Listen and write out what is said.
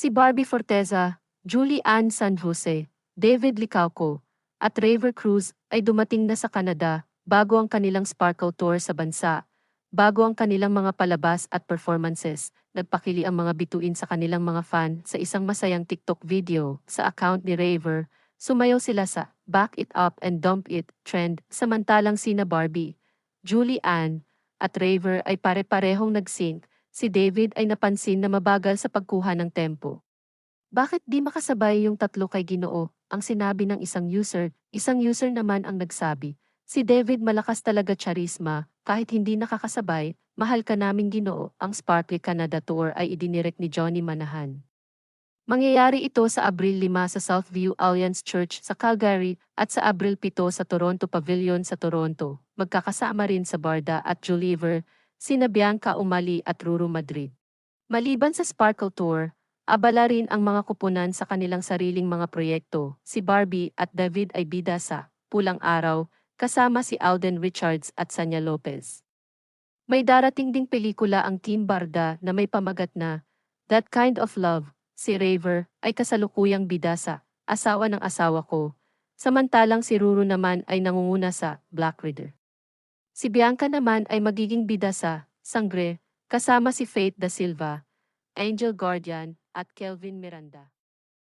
Si Barbie Forteza, Julie Ann San Jose, David Licauco, at Raver Cruz ay dumating na sa Canada bago ang kanilang Sparkle Tour sa bansa. Bago ang kanilang mga palabas at performances, nagpakili ang mga bituin sa kanilang mga fan sa isang masayang TikTok video sa account ni Raver. Sumayaw sila sa Back It Up and Dump It trend samantalang sina Barbie, Julie Ann, at Raver ay pare-parehong nag-sync. Si David ay napansin na mabagal sa pagkuha ng tempo. Bakit di makasabay yung tatlo kay Ginoo? Ang sinabi ng isang user, isang user naman ang nagsabi. Si David malakas talaga charisma, kahit hindi nakakasabay, mahal ka naming Ginoo. Ang Sparkly Canada Tour ay idinirect ni Johnny Manahan. Mangyayari ito sa Abril 5 sa Southview Alliance Church sa Calgary at sa Abril 7 sa Toronto Pavilion sa Toronto. Magkakasama rin sa Barda at Juliver, sina Bianca Umali at Ruru Madrid. Maliban sa Sparkle Tour, abala rin ang mga kupunan sa kanilang sariling mga proyekto. Si Barbie at David ay bida sa Pulang Araw, kasama si Alden Richards at Sanya Lopez. May darating ding pelikula ang Team Barda na may pamagat na That Kind of Love. Si Raver ay kasalukuyang bida sa asawa ng asawa ko, samantalang si Ruru naman ay nangunguna sa Black Reader. Si Bianca naman ay magiging bida sa Sangre, kasama si Faith Da Silva, Angel Guardian, at Kelvin Miranda.